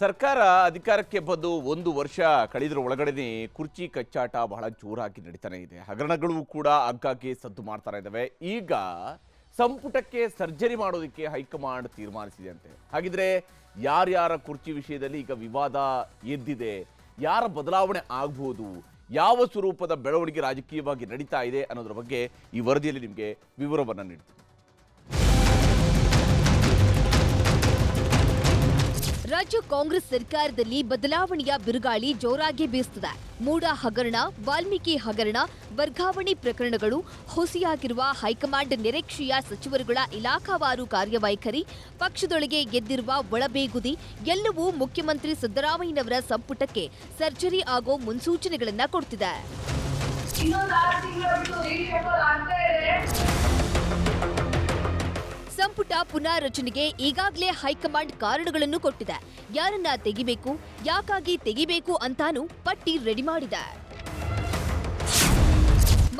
ಸರ್ಕಾರ ಅಧಿಕಾರಕ್ಕೆ ಬಂದು ಒಂದು ವರ್ಷ ಕಳೆದ್ರ ಒಳಗಡೆನೆ ಕುರ್ಚಿ ಕಚ್ಚಾಟ ಬಹಳ ಜೋರಾಗಿ ನಡೀತಾನೆ ಇದೆ. ಹಗರಣಗಳು ಕೂಡ ಆಗಾಗ್ಗೆ ಸದ್ದು ಮಾಡ್ತಾ ಇದ್ದಾವೆ ಈಗ ಸಂಪುಟಕ್ಕೆ ಸರ್ಜರಿ ಮಾಡೋದಕ್ಕೆ ಹೈಕಮಾಂಡ್ ತೀರ್ಮಾನಿಸಿದೆ ಅಂತೆ ಹಾಗಿದ್ರೆ ಯಾರ್ಯಾರ ಕುರ್ಚಿ ವಿಷಯದಲ್ಲಿ ಈಗ ವಿವಾದ ಎದ್ದಿದೆ, ಯಾರ ಬದಲಾವಣೆ ಆಗ್ಬೋದು, ಯಾವ ಸ್ವರೂಪದ ಬೆಳವಣಿಗೆ ರಾಜಕೀಯವಾಗಿ ನಡೀತಾ ಇದೆ ಅನ್ನೋದ್ರ ಬಗ್ಗೆ ಈ ವರದಿಯಲ್ಲಿ ನಿಮಗೆ ವಿವರವನ್ನು ನೀಡ್ತೀನಿ. ರಾಜ್ಯ ಕಾಂಗ್ರೆಸ್ ಸರ್ಕಾರದಲ್ಲಿ ಬದಲಾವಣೆಯ ಬಿರುಗಾಳಿ ಜೋರಾಗಿ ಬೀಸುತ್ತದೆ ಮೂಡ ಹಗರಣ, ವಾಲ್ಮೀಕಿ ಹಗರಣ, ವರ್ಗಾವಣೆ ಪ್ರಕರಣಗಳು, ಹುಸಿಯಾಗಿರುವ ಹೈಕಮಾಂಡ್ ನಿರೀಕ್ಷೆಯ ಸಚಿವರುಗಳ ಇಲಾಖಾವಾರು ಕಾರ್ಯವೈಖರಿ, ಪಕ್ಷದೊಳಗೆ ಗೆದ್ದಿರುವ ಒಳಬೇಗುದಿ, ಎಲ್ಲವೂ ಮುಖ್ಯಮಂತ್ರಿ ಸಿದ್ದರಾಮಯ್ಯನವರ ಸಂಪುಟಕ್ಕೆ ಸರ್ಜರಿ ಆಗೋ ಮುನ್ಸೂಚನೆಗಳನ್ನು ಕೊಡ್ತಿದೆ. ಸಂಪುಟ ಪುನಾರಚನೆಗೆ ಈಗಾಗಲೇ ಹೈಕಮಾಂಡ್ ಕಾರಣಗಳನ್ನು ಕೊಟ್ಟಿದೆ. ಯಾರನ್ನ ತೆಗಿಬೇಕು, ಯಾಕಾಗಿ ತೆಗಿಬೇಕು ಅಂತಾನೂ ಪಟ್ಟಿ ರೆಡಿ ಮಾಡಿದೆ.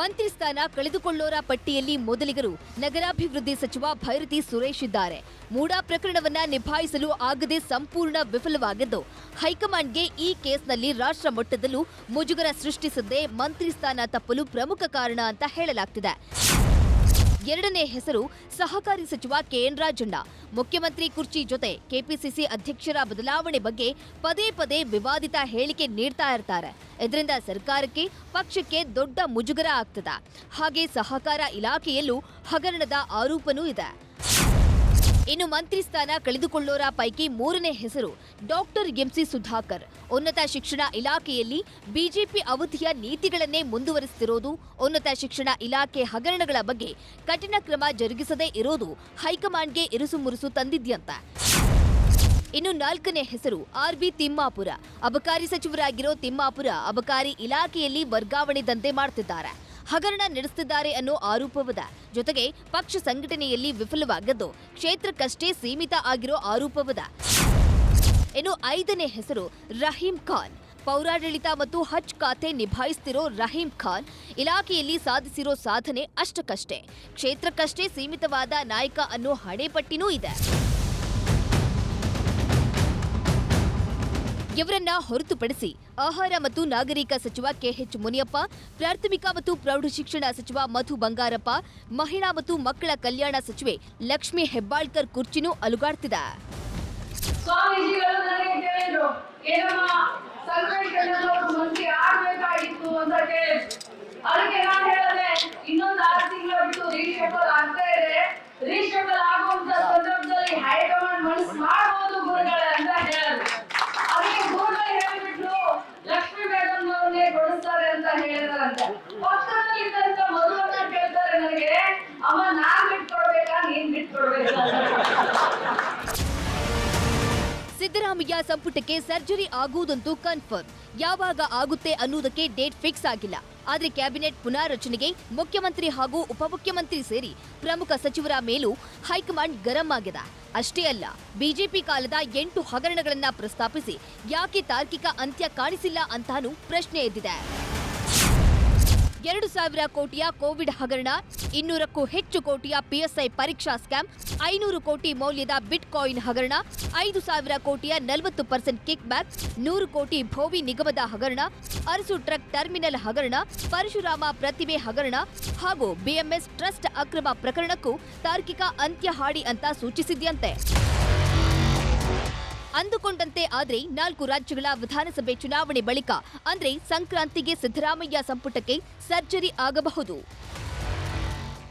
ಮಂತ್ರಿ ಸ್ಥಾನ ಕಳೆದುಕೊಳ್ಳೋರ ಪಟ್ಟಿಯಲ್ಲಿ ಮೊದಲಿಗರು ನಗರಾಭಿವೃದ್ಧಿ ಸಚಿವ ಭೈರತಿ ಸುರೇಶ್ ಇದ್ದಾರೆ. ಮೂಡಾ ಪ್ರಕರಣವನ್ನ ನಿಭಾಯಿಸಲು ಆಗದೆ ಸಂಪೂರ್ಣ ವಿಫಲವಾಗಿದ್ದು, ಹೈಕಮಾಂಡ್ಗೆ ಈ ಕೇಸ್ನಲ್ಲಿ ರಾಷ್ಟ್ರ ಮಟ್ಟದಲ್ಲೂ ಮುಜುಗರ ಸೃಷ್ಟಿಸದೆ ಮಂತ್ರಿ ಸ್ಥಾನ ತಪ್ಪಲು ಪ್ರಮುಖ ಕಾರಣ ಅಂತ ಹೇಳಲಾಗ್ತಿದೆ. ಎರಡನೇ ಹೆಸರು ಸಹಕಾರಿ ಸಚಿವ ಕೆಎನ್ ರಾಜಣ್ಣ ಮುಖ್ಯಮಂತ್ರಿ ಕುರ್ಚಿ ಜೊತೆ ಕೆಪಿಸಿಸಿ ಅಧ್ಯಕ್ಷರ ಬದಲಾವಣೆ ಬಗ್ಗೆ ಪದೇ ಪದೇ ವಿವಾದಿತ ಹೇಳಿಕೆ ನೀಡ್ತಾ ಇರ್ತಾರೆ. ಇದರಿಂದ ಸರ್ಕಾರಕ್ಕೆ, ಪಕ್ಷಕ್ಕೆ ದೊಡ್ಡ ಮುಜುಗರ ಆಗ್ತದ. ಹಾಗೆ ಸಹಕಾರ ಇಲಾಖೆಯಲ್ಲೂ ಹಗರಣದ ಆರೋಪನೂ ಇದೆ. ಇನ್ನು ಮಂತ್ರಿ ಸ್ಥಾನ ಕಳೆದುಕೊಳ್ಳೋರ ಪೈಕಿ ಮೂರನೇ ಹೆಸರು ಡಾಕ್ಟರ್ ಎಂಸಿ ಸುಧಾಕರ್. ಉನ್ನತ ಶಿಕ್ಷಣ ಇಲಾಖೆಯಲ್ಲಿ ಬಿಜೆಪಿ ಅವಧಿಯ ನೀತಿಗಳನ್ನೇ ಮುಂದುವರಿಸುತ್ತಿರೋದು ಉನ್ನತ ಶಿಕ್ಷಣ ಇಲಾಖೆ ಹಗರಣಗಳ ಬಗ್ಗೆ ಕಠಿಣ ಕ್ರಮ ಜರುಗಿಸದೇ ಇರೋದು ಹೈಕಮಾಂಡ್ಗೆ ಇರುಸುಮುರುಸು ತಂದಿದ್ಯಂತ. ಇನ್ನು ನಾಲ್ಕನೇ ಹೆಸರು ಆರ್ ಬಿ ತಿಮ್ಮಾಪುರ. ಅಬಕಾರಿ ಸಚಿವರಾಗಿರೋ ತಿಮ್ಮಾಪುರ ಅಬಕಾರಿ ಇಲಾಖೆಯಲ್ಲಿ ವರ್ಗಾವಣೆ ದಂಧೆ ಮಾಡ್ತಿದ್ದಾರೆ. ಹಗರಣ ನಡೆಸುತ್ತಿದ್ದಾರೆ ಅನ್ನೋ ಆರೋಪವಿದೆ ಜೊತೆಗೆ ಪಕ್ಷ ಸಂಘಟನೆಯಲ್ಲಿ ವಿಫಲವಾಗದ್ದು ಕ್ಷೇತ್ರಕ್ಕಷ್ಟೇ ಸೀಮಿತ ಆಗಿರೋ ಆರೋಪವಿದೆ. ಇನ್ನು ಐದನೇ ಹೆಸರು ರಹೀಂ ಖಾನ್. ಪೌರಾಡಳಿತ ಮತ್ತು ಹಜ್ ಖಾತೆ ನಿಭಾಯಿಸ್ತಿರೋ ರಹೀಂ ಖಾನ್ ಇಲಾಖೆಯಲ್ಲಿ ಸಾಧಿಸಿರೋ ಸಾಧನೆ ಅಷ್ಟಕ್ಕಷ್ಟೇ. ಕ್ಷೇತ್ರಕ್ಕಷ್ಟೇ ಸೀಮಿತವಾದ ನಾಯಕ ಅನ್ನೋ ಹಣೆಪಟ್ಟಿನೂ ಇದೆ. ಇವರನ್ನ ಹೊರತುಪಡಿಸಿ ಆಹಾರ ಮತ್ತು ನಾಗರಿಕ ಸಚಿವ ಕೆಎಚ್ ಮುನಿಯಪ್ಪ, ಪ್ರಾಥಮಿಕ ಮತ್ತು ಪ್ರೌಢಶಿಕ್ಷಣ ಸಚಿವ ಮಧು ಬಂಗಾರಪ್ಪ, ಮಹಿಳಾ ಮತ್ತು ಮಕ್ಕಳ ಕಲ್ಯಾಣ ಸಚಿವೆ ಲಕ್ಷ್ಮಿ ಹೆಬ್ಬಾಳ್ಕರ್ ಕುರ್ಚಿನು ಅಲುಗಾಡ್ತಿದೆ. ಆರು ಹೈಕಮಾಂಡ್ ಸಿದ್ದರಾಮಯ್ಯ ಸಂಪುಟಕ್ಕೆ ಸರ್ಜರಿ ಆಗುವುದಂತೂ ಕನ್ಫರ್ಮ್. ಯಾವಾಗ ಆಗುತ್ತೆ ಅನ್ನುವುದಕ್ಕೆ ಡೇಟ್ ಫಿಕ್ಸ್ ಆಗಿಲ್ಲ. ಆದರೆ ಕ್ಯಾಬಿನೆಟ್ ಪುನಾರಚನೆಗೆ ಮುಖ್ಯಮಂತ್ರಿ ಹಾಗೂ ಉಪಮುಖ್ಯಮಂತ್ರಿ ಸೇರಿ ಪ್ರಮುಖ ಸಚಿವರ ಮೇಲೂ ಹೈಕಮಾಂಡ್ ಗರಂ ಆಗಿದೆ. ಅಷ್ಟೇ ಅಲ್ಲ, ಬಿಜೆಪಿ ಕಾಲದ ಎಂಟು ಹಗರಣಗಳನ್ನ ಪ್ರಸ್ತಾಪಿಸಿ ಯಾಕೆ ತಾರ್ಕಿಕ ಅಂತ್ಯ ಕಾಣಿಸಿಲ್ಲ ಅಂತಾನೂ ಪ್ರಶ್ನೆ ಎದ್ದಿದೆ. ಎರಡು ಸಾವಿರ ಕೋಟಿಯ ಕೋವಿಡ್ ಹಗರಣ, ಇನ್ನೂರಕ್ಕೂ ಹೆಚ್ಚು ಕೋಟಿಯ ಪಿಎಸ್ಐ ಪರೀಕ್ಷಾ ಸ್ಕ್ಯಾಮ್, ಐನೂರು ಕೋಟಿ ಮೌಲ್ಯದ ಬಿಟ್ ಕಾಯಿನ್ ಹಗರಣ, ಐದು ಸಾವಿರ ಕೋಟಿಯ ನಲವತ್ತು ಪರ್ಸೆಂಟ್ ಕಿಕ್ ಬ್ಯಾಕ್ ನೂರು ಕೋಟಿ ಭೋವಿ ನಿಗಮದ ಹಗರಣ, ಅರಸು ಟ್ರಕ್ ಟರ್ಮಿನಲ್ ಹಗರಣ, ಪರಶುರಾಮ ಪ್ರತಿಮೆ ಹಗರಣ ಹಾಗೂ ಬಿಎಂಎಸ್ ಟ್ರಸ್ಟ್ ಅಕ್ರಮ ಪ್ರಕರಣಕ್ಕೂ ತಾರ್ಕಿಕ ಅಂತ್ಯ ಹಾಡಿ ಅಂತ ಸೂಚಿಸಿದ್ಯಂತೆ. ಅಂದುಕೊಂಡಂತೆ ಆದರೆ ನಾಲ್ಕು ರಾಜ್ಯಗಳ ವಿಧಾನಸಭೆ ಚುನಾವಣೆ ಬಳಿಕ ಅಂದ್ರೆ ಸಂಕ್ರಾಂತಿಗೆ ಸಿದ್ದರಾಮಯ್ಯ ಸಂಪುಟಕ್ಕೆ ಸರ್ಜರಿ ಆಗಬಹುದು.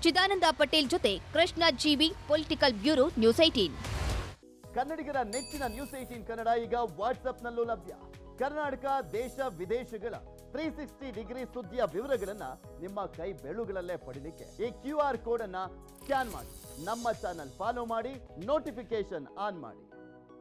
ಚಿದಾನಂದ ಪಟೇಲ್ ಜೊತೆ ಕೃಷ್ಣ ಜೀವಿ, ಪೊಲಿಟಿಕಲ್ ಬ್ಯೂರೋ, ನ್ಯೂಸ್ ಏಟೀನ್ ಕನ್ನಡಿಗರ ನೆಚ್ಚಿನ ನ್ಯೂಸ್ ಏಟೀನ್ ಕನ್ನಡ ಈಗ ವಾಟ್ಸ್ಆಪ್ನಲ್ಲೂ ಲಭ್ಯ. ಕರ್ನಾಟಕ, ದೇಶ, ವಿದೇಶಗಳ ತ್ರೀ ಸಿಕ್ಸ್ಟಿ ಡಿಗ್ರಿ ಸುದ್ದಿಯ ವಿವರಗಳನ್ನ ನಿಮ್ಮ ಕೈ ಬೆಳುಗಳಲ್ಲೇ ಪಡಿಲಿಕ್ಕೆ ಈ ಕ್ಯೂ ಆರ್ ಕೋಡ್ ಅನ್ನ ಸ್ಕ್ಯಾನ್ ಮಾಡಿ. ನಮ್ಮ ಚಾನಲ್ ಫಾಲೋ ಮಾಡಿ ನೋಟಿಫಿಕೇಶನ್ ಆನ್ ಮಾಡಿ.